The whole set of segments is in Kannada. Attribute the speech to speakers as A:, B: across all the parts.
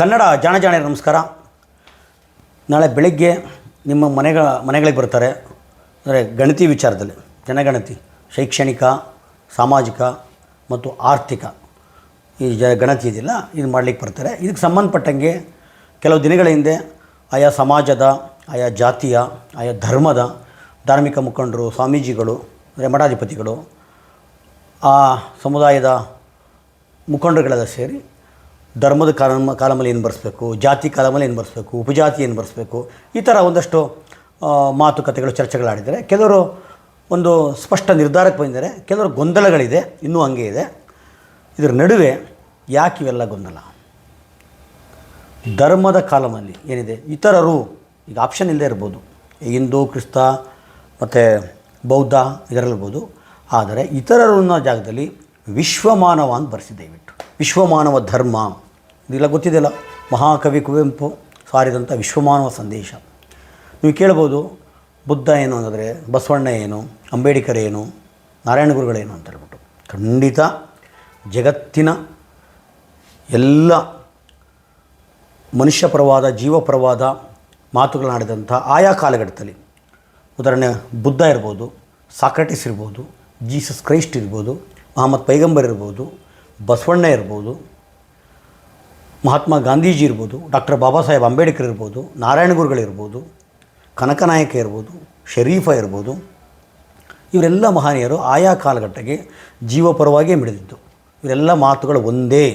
A: ಕನ್ನಡ ಜಾಣ ನಮಸ್ಕಾರ. ನಾಳೆ ಬೆಳಗ್ಗೆ ನಿಮ್ಮ ಮನೆಗಳ ಮನೆಗಳಿಗೆ ಬರ್ತಾರೆ. ಅಂದರೆ ಗಣತಿ ವಿಚಾರದಲ್ಲಿ, ಜನಗಣತಿ, ಶೈಕ್ಷಣಿಕ, ಸಾಮಾಜಿಕ ಮತ್ತು ಆರ್ಥಿಕ. ಈ ಜ ಗಣತಿ ಇದೆಯಲ್ಲ, ಇದು ಮಾಡಲಿಕ್ಕೆ ಬರ್ತಾರೆ. ಇದಕ್ಕೆ ಸಂಬಂಧಪಟ್ಟಂಗೆ ಕೆಲವು ದಿನಗಳ ಹಿಂದೆ ಆಯಾ ಸಮಾಜದ, ಆಯಾ ಜಾತಿಯ, ಆಯಾ ಧರ್ಮದ ಧಾರ್ಮಿಕ ಮುಖಂಡರು, ಸ್ವಾಮೀಜಿಗಳು, ಅಂದರೆ ಮಠಾಧಿಪತಿಗಳು, ಆ ಸಮುದಾಯದ ಮುಖಂಡರುಗಳೆಲ್ಲ ಸೇರಿ ಧರ್ಮದ ಕಾಲಮ, ಕಾಲಮಲ್ಲಿ ಏನು ಬರೆಸ್ಬೇಕು, ಜಾತಿ ಕಾಲಮಲ್ಲಿ ಏನು ಬರೆಸ್ಬೇಕು, ಉಪಜಾತಿ ಏನು ಬರೆಸ್ಬೇಕು, ಈ ಥರ ಒಂದಷ್ಟು ಮಾತುಕತೆಗಳು ಚರ್ಚೆಗಳಾಡಿದ್ದಾರೆ ಕೆಲವರು ಒಂದು ಸ್ಪಷ್ಟ ನಿರ್ಧಾರಕ್ಕೆ ಬಂದಿದ್ದಾರೆ ಕೆಲವರು ಗೊಂದಲಗಳಿದೆ, ಇನ್ನೂ ಹಂಗೆ ಇದೆ. ಇದರ ನಡುವೆ ಯಾಕೆ ಇವೆಲ್ಲ ಗೊಂದಲ? ಧರ್ಮದ ಕಾಲಮಲ್ಲಿ ಏನಿದೆ? ಇತರರು, ಈಗ ಆಪ್ಷನ್ ಇಲ್ಲದೆ ಇರ್ಬೋದು. ಹಿಂದೂ, ಕ್ರಿಸ್ತ, ಮತ್ತು ಬೌದ್ಧ, ಇದರಲ್ಲಿರ್ಬೋದು. ಆದರೆ ಇತರರು ಅನ್ನೋ ಜಾಗದಲ್ಲಿ ವಿಶ್ವಮಾನವ ಅಂತ ಬರೆಸಿ ದಯವಿಟ್ಟು. ವಿಶ್ವಮಾನವ ಧರ್ಮ. ಇದೆಲ್ಲ ಗೊತ್ತಿದೆಯಲ್ಲ? ಮಹಾಕವಿ ಕುವೆಂಪು ಸಾರಿದಂಥ ವಿಶ್ವಮಾನವ ಸಂದೇಶ. ನೀವು ಕೇಳ್ಬೋದು, ಬುದ್ಧ ಏನು ಅಂದರೆ, ಬಸವಣ್ಣ ಏನು, ಅಂಬೇಡ್ಕರ್ ಏನು, ನಾರಾಯಣ ಗುರುಗಳೇನು ಅಂತ ಹೇಳ್ಬಿಟ್ಟು. ಖಂಡಿತ ಜಗತ್ತಿನ ಎಲ್ಲ ಮನುಷ್ಯ ಮನುಷ್ಯಪರವಾದ ಜೀವಪರವಾದ ಮಾತುಗಳನ್ನಾಡಿದಂಥ ಆಯಾ ಕಾಲಘಟ್ಟದಲ್ಲಿ, ಉದಾಹರಣೆ ಬುದ್ಧ ಇರ್ಬೋದು, ಸಾಕ್ರೆಟಿಸ್ ಇರ್ಬೋದು, ಜೀಸಸ್ ಕ್ರೈಸ್ಟ್ ಇರ್ಬೋದು ಮಹಮ್ಮದ್ ಪೈಗಂಬರ್ ಇರ್ಬೋದು, ಬಸವಣ್ಣ ಇರ್ಬೋದು, ಮಹಾತ್ಮ ಗಾಂಧೀಜಿ ಇರ್ಬೋದು, ಡಾಕ್ಟರ್ ಬಾಬಾ ಸಾಹೇಬ್ ಅಂಬೇಡ್ಕರ್ ಇರ್ಬೋದು, ನಾರಾಯಣ ಗುರುಗಳಿರ್ಬೋದು ಕನಕನಾಯಕ ಇರ್ಬೋದು, ಶರೀಫ ಇರ್ಬೋದು. ಇವರೆಲ್ಲ ಮಹನೀಯರು ಆಯಾ ಕಾಲಘಟ್ಟಕ್ಕೆ ಜೀವಪರವಾಗಿಯೇ ಮಿಡಿದಿದ್ದು. ಇವರೆಲ್ಲ ಮಾತುಗಳು ಒಂದೇ,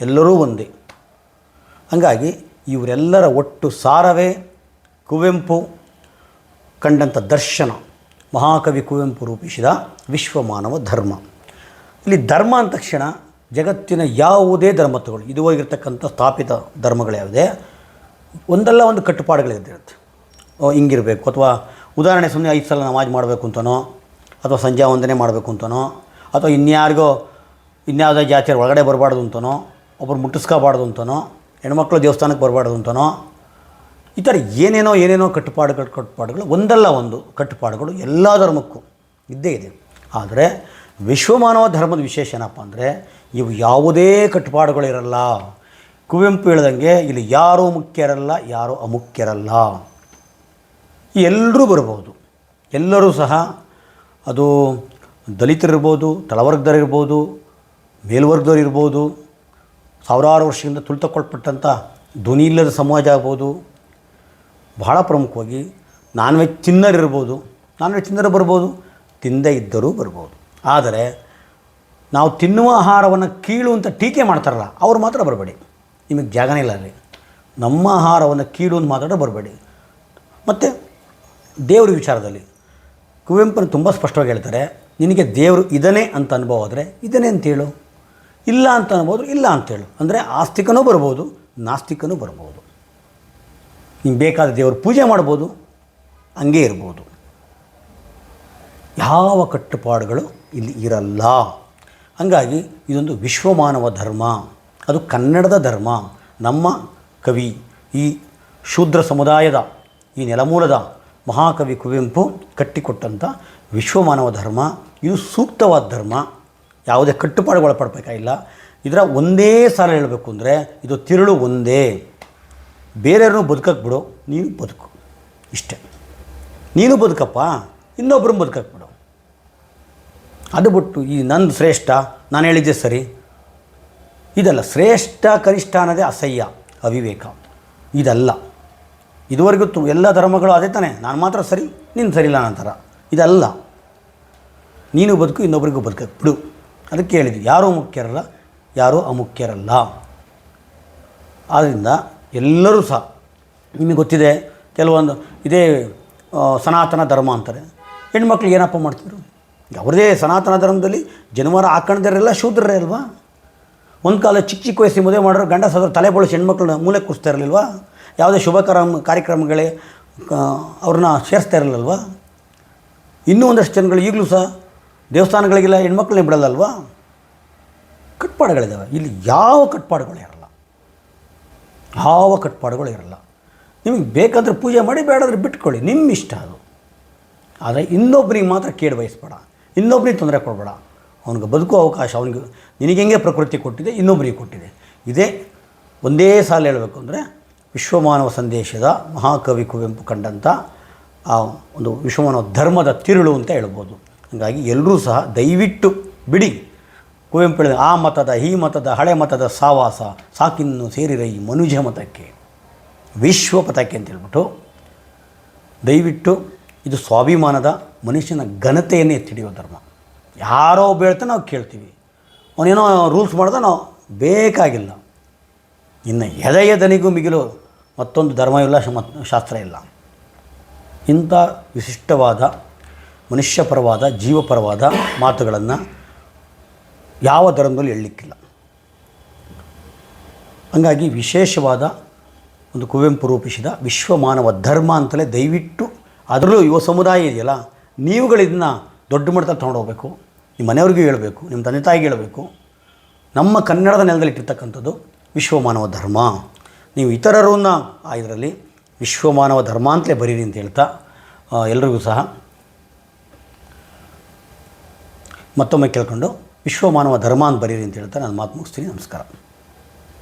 A: ಎಲ್ಲರೂ ಒಂದೇ. ಹಾಗಾಗಿ ಇವರೆಲ್ಲರ ಒಟ್ಟು ಸಾರವೇ ಕುವೆಂಪು ಕಂಡಂಥ ದರ್ಶನ. ಮಹಾಕವಿ ಕುವೆಂಪು ರೂಪಿಸಿದ ವಿಶ್ವಮಾನವ ಧರ್ಮ. ಇಲ್ಲಿ ಧರ್ಮ ಅಂದ ತಕ್ಷಣ ಜಗತ್ತಿನ ಯಾವುದೇ ಧರ್ಮತ್ವಗಳು, ಇದು ಇದುವರೆಗಿರ್ತಕ್ಕಂಥ ಸ್ಥಾಪಿತ ಧರ್ಮಗಳು ಯಾವುದೇ, ಒಂದಲ್ಲ ಒಂದು ಕಟ್ಟುಪಾಡುಗಳಿರುತ್ತೆ ಹಿಂಗಿರಬೇಕು, ಅಥವಾ ಉದಾಹರಣೆ ಸುಮ್ಮನೆ ಐದು ಸಲ ನಮಾಜ್ ಮಾಡಬೇಕು ಅಂತನೋ, ಅಥವಾ ಸಂಜೆ ವಂದನೆ ಮಾಡಬೇಕು ಅಂತನೋ, ಅಥವಾ ಇನ್ಯಾರಿಗೋ, ಇನ್ಯಾವುದೇ ಜಾತಿಯ ಒಳಗಡೆ ಬರಬಾರ್ದು ಅಂತನೋ ಒಬ್ಬರು ಮುಟ್ಟಿಸ್ಕೋಬಾರ್ದು ಅಂತನೋ, ಹೆಣ್ಮಕ್ಳು ದೇವಸ್ಥಾನಕ್ಕೆ ಬರಬಾರ್ದು ಅಂತನೋ, ಈ ಥರ ಏನೇನೋ ಏನೇನೋ ಕಟ್ಟುಪಾಡುಗಳು ಕಟ್ಟುಪಾಡುಗಳು, ಒಂದಲ್ಲ ಒಂದು ಕಟ್ಟುಪಾಡುಗಳು ಎಲ್ಲ ಧರ್ಮಕ್ಕೂ ಇದ್ದೇ ಇದೆ. ಆದರೆ ವಿಶ್ವಮಾನವ ಧರ್ಮದ ವಿಶೇಷ ಏನಪ್ಪ ಅಂದರೆ, ಇವು ಯಾವುದೇ ಕಟ್ಟುಪಾಡುಗಳಿರಲ್ಲ. ಕುವೆಂಪು ಹೇಳ್ದಂಗೆ, ಇಲ್ಲಿ ಯಾರೂ ಮುಖ್ಯರಲ್ಲ, ಯಾರೂ ಅಮುಖ್ಯರಲ್ಲ. ಎಲ್ಲರೂ ಬರ್ಬೋದು. ಎಲ್ಲರೂ ಸಹ ಅದು ದಲಿತರಿರ್ಬೋದು ತಳವರ್ಗದವರಿರ್ಬೋದು ಮೇಲ್ವರ್ಗದವರಿರ್ಬೋದು, ಸಾವಿರಾರು ವರ್ಷದಿಂದ ತುಳಿತಕ್ಕೊಳ್ಪಟ್ಟಂಥ ಧ್ವನಿ ಇಲ್ಲದ ಸಮಾಜ ಆಗ್ಬೋದು. ಬಹಳ ಪ್ರಮುಖವಾಗಿ ನಾನ್ ವೆಜ್ ತಿನ್ನರಿರ್ಬೋದು. ನಾನ್ ವೆಜ್ ತಿನ್ನರು ಬರ್ಬೋದು, ತಿಂದೇ ಇದ್ದರೂ ಬರ್ಬೋದು. ಆದರೆ ನಾವು ತಿನ್ನುವ ಆಹಾರವನ್ನು ಕೀಳು ಅಂತ ಟೀಕೆ ಮಾಡ್ತಾರಲ್ಲ, ಅವ್ರು ಮಾತ್ರ ಬರಬೇಡಿ. ನಿಮಗೆ ಜಾಗನೇ ಇಲ್ಲ ಅಲ್ಲಿ. ನಮ್ಮ ಆಹಾರವನ್ನು ಕೀಳು ಅಂತ ಮಾತಾಡೋ ಬರಬೇಡಿ. ಮತ್ತು ದೇವ್ರ ವಿಚಾರದಲ್ಲಿ ಕುವೆಂಪುನ ತುಂಬ ಸ್ಪಷ್ಟವಾಗಿ ಹೇಳ್ತಾರೆ, ನಿನಗೆ ದೇವರು ಇದನ್ನೇ ಅಂತ ಅನುಭವ ಆದರೆ ಇದನ್ನೇ ಅಂತೇಳು ಇಲ್ಲ ಅಂತ ಅನ್ಬೋದು, ಇಲ್ಲ ಅಂತೇಳು ಅಂದರೆ ಆಸ್ತಿಕನೂ ಬರ್ಬೋದು, ನಾಸ್ತಿಕನೂ ಬರ್ಬೋದು. ನಿಮ್ಗೆ ಬೇಕಾದ ದೇವ್ರ ಪೂಜೆ ಮಾಡ್ಬೋದು, ಹಂಗೇ ಇರ್ಬೋದು. ಯಾವ ಕಟ್ಟುಪಾಡುಗಳು ಇಲ್ಲಿ ಇರಲ್ಲ. ಹಾಗಾಗಿ ಇದೊಂದು ವಿಶ್ವಮಾನವ ಧರ್ಮ. ಅದು ಕನ್ನಡದ ಧರ್ಮ. ನಮ್ಮ ಕವಿ ಈ ಶೂದ್ರ ಸಮುದಾಯದ, ಈ ನೆಲಮೂಲದ ಮಹಾಕವಿ ಕುವೆಂಪು ಕಟ್ಟಿಕೊಟ್ಟಂಥ ವಿಶ್ವಮಾನವ ಧರ್ಮ. ಇದು ಸೂಕ್ತವಾದ ಧರ್ಮ. ಯಾವುದೇ ಕಟ್ಟುಪಾಡುಗಳು ಒಳಪಡಬೇಕಾಗಿಲ್ಲ. ಇದರ ಒಂದೇ ಸಾಲ ಹೇಳಬೇಕು ಅಂದರೆ ಇದು ತಿರುಳು ಒಂದೇ. ಬೇರೆಯವ್ರನ್ನೂ ಬದುಕಕ್ಕೆ ಬಿಡು, ನೀನು ಬದುಕು. ಇಷ್ಟೇ. ನೀನು ಬದುಕಪ್ಪ ಇನ್ನೊಬ್ಬರನ್ನು ಬದುಕಕ್ಕೆ ಬಿಡು. ಅದು ಬಿಟ್ಟು ಈ ನಂದು ಶ್ರೇಷ್ಠ, ನಾನು ಹೇಳಿದ್ದೆ ಸರಿ. ಇದಲ್ಲ, ಶ್ರೇಷ್ಠ, ಕನಿಷ್ಠ ಅನ್ನೋದೇ ಅಸಹ್ಯ, ಅವಿವೇಕ. ಇದಲ್ಲ. ಇದುವರೆಗೂ ತು ಎಲ್ಲ ಧರ್ಮಗಳು ಅದೇ ತಾನೇ. ನಾನು ಮಾತ್ರ ಸರಿ, ನೀನು ಸರಿಯಿಲ್ಲ ನಂತರ ಇದಲ್ಲ. ನೀನು ಬದುಕು, ಇನ್ನೊಬ್ರಿಗೂ ಬದುಕಿ. ಬಿಡು. ಅದಕ್ಕೆ ಹೇಳಿದ್ವಿ, ಯಾರೂ ಮುಖ್ಯರಲ್ಲ, ಯಾರೂ ಅಮುಖ್ಯರಲ್ಲ. ಆದ್ದರಿಂದ ಎಲ್ಲರೂ ಸಹ, ನಿಮಗೆ ಗೊತ್ತಿದೆ, ಕೆಲವೊಂದು ಇದೇ ಸನಾತನ ಧರ್ಮ ಅಂತಾರೆ. ಹೆಣ್ಮಕ್ಳು ಏನಪ್ಪ ಮಾಡ್ತಿದ್ರು? ಈಗ ಅವ್ರದ್ದೇ ಸನಾತನ ಧರ್ಮದಲ್ಲಿ ಜನವಾರ ಹಾಕೊಂಡ್ರೆಲ್ಲ ಶೂದ್ರರೇ ಅಲ್ವಾ? ಒಂದು ಕಾಲ ಚಿಕ್ಕ ಚಿಕ್ಕ ವಯಸ್ಸಿಗೆ ಮದುವೆ ಮಾಡೋರು ಗಂಡ ಸೋದ್ರ ತಲೆ ಬಳಸಿ ಹೆಣ್ಮಕ್ಳನ್ನ ಮೂಲೆ ಕೂರಿಸ್ತಾ ಇರಲಿಲ್ವಾ? ಯಾವುದೇ ಶುಭ ಕಾರ್ಯ ಕಾರ್ಯಕ್ರಮಗಳೇ ಅವ್ರನ್ನ ಸೇರಿಸ್ತಾ ಇರಲಿಲ್ವಾ? ಇನ್ನೂ ಒಂದಷ್ಟು ಜನಗಳು ಈಗಲೂ ಸಹ ದೇವಸ್ಥಾನಗಳಿಗೆಲ್ಲ ಹೆಣ್ಮಕ್ಳನ್ನೇ ಬಿಡಲ್ಲಲ್ವಾ? ಕಟ್ಪಾಡುಗಳಿದ್ದಾವೆ ಇಲ್ಲಿ ಯಾವ ಕಟ್ಪಾಡುಗಳು ಇರಲ್ಲ. ಯಾವ ಕಟ್ಪಾಡುಗಳು ಇರಲ್ಲ. ನಿಮಗೆ ಬೇಕಾದರೆ ಪೂಜೆ ಮಾಡಿ, ಬೇಡಾದ್ರೆ ಬಿಟ್ಕೊಳ್ಳಿ. ನಿಮ್ಮ ಇಷ್ಟ ಅದು. ಆದರೆ ಇನ್ನೊಬ್ಬರಿಗೆ ಮಾತ್ರ ಕೇಡು ಬಯಸ್ಬೇಡ. ಇನ್ನೊಬ್ಬನಿಗೆ ತೊಂದರೆ ಕೊಡಬೇಡ. ಅವನಿಗೆ ಬದುಕುವ ಅವಕಾಶ, ಅವನಿಗೆ ನಿನಗೆ ಹೆಂಗೆ ಪ್ರಕೃತಿ ಕೊಟ್ಟಿದೆ ಇನ್ನೊಬ್ಬರಿಗೆ ಕೊಟ್ಟಿದೆ. ಇದೇ ಒಂದೇ ಸಾಲ ಹೇಳಬೇಕು ಅಂದರೆ ವಿಶ್ವಮಾನವ ಸಂದೇಶದ ಮಹಾಕವಿ ಕುವೆಂಪು ಕಂಡಂಥ ಆ ಒಂದು ವಿಶ್ವಮಾನವ ಧರ್ಮದ ತಿರುಳು ಅಂತ ಹೇಳ್ಬೋದು. ಹಾಗಾಗಿ ಎಲ್ಲರೂ ಸಹ ದಯವಿಟ್ಟು ಬಿಡಿ. ಕುವೆಂಪು ಹೇಳಿದ, ಆ ಮತದ, ಈ ಮತದ, ಹಳೆ ಮತದ ಸಾವಾಸ, ಸಾಕಿನ್ನು ಸೇರಿರ ಈ ಮನುಜ ಮತಕ್ಕೆ ವಿಶ್ವ ಪತಕ್ಕೆ ಅಂತ ಹೇಳ್ಬಿಟ್ಟು ದಯವಿಟ್ಟು ಇದು ಸ್ವಾಭಿಮಾನದ ಮನುಷ್ಯನ ಘನತೆಯನ್ನೇ ಎತ್ತಿಡಿಯೋ ಧರ್ಮ. ಯಾರೋ ಬೇಳ್ತಾ ನಾವು ಕೇಳ್ತೀವಿ. ಅವನೇನೋ ರೂಲ್ಸ್ ಮಾಡಿದ ನಾವು ಬೇಕಾಗಿಲ್ಲ. ಇನ್ನು ಎದೆಯ ದನಿಗೂ ಮಿಗಿಲು ಮತ್ತೊಂದು ಧರ್ಮ ಇಲ್ಲ ಶಾಸ್ತ್ರ ಇಲ್ಲ. ಇಂಥ ವಿಶಿಷ್ಟವಾದ ಮನುಷ್ಯಪರವಾದ, ಜೀವಪರವಾದ ಮಾತುಗಳನ್ನು ಯಾವ ಧರ್ಮದಲ್ಲಿ ಹೇಳಲಿಕ್ಕಿಲ್ಲ ಹಂಗಾಗಿ ವಿಶೇಷವಾದ ಒಂದು ಕುವೆಂಪು ರೂಪಿಸಿದ ವಿಶ್ವಮಾನವ ಧರ್ಮ ಅಂತಲೇ ದಯವಿಟ್ಟು ಅದರಲ್ಲೂ ಯುವ ಸಮುದಾಯ ಇದೆಯಲ್ಲ ನೀವುಗಳಿದನ್ನ ದೊಡ್ಡ ಮಟ್ಟದಲ್ಲಿ ತೊಗೊಂಡು ಹೋಗಬೇಕು. ನಿಮ್ಮ ಮನೆಯವ್ರಿಗೂ ಹೇಳಬೇಕು, ನಿಮ್ಮ ತಂದೆ ತಾಯಿಗೆ ಹೇಳಬೇಕು. ನಮ್ಮ ಕನ್ನಡದ ನೆಲದಲ್ಲಿ ಇಟ್ಟಿರ್ತಕ್ಕಂಥದ್ದು ವಿಶ್ವಮಾನವ ಧರ್ಮ. ನೀವು ಇತರರನ್ನು ಆ ಇದರಲ್ಲಿ ವಿಶ್ವಮಾನವ ಧರ್ಮ ಅಂತಲೇ ಬರೀರಿ ಅಂತ ಹೇಳ್ತಾ ಎಲ್ರಿಗೂ ಸಹ ಮತ್ತೊಮ್ಮೆ ಕೇಳ್ಕೊಂಡು ವಿಶ್ವಮಾನವ ಧರ್ಮ ಅಂತ ಬರೀರಿ ಅಂತ ಹೇಳ್ತಾ ನಾನು ಮಾತು ಮುಗಿಸ್ತೀನಿ. ನಮಸ್ಕಾರ.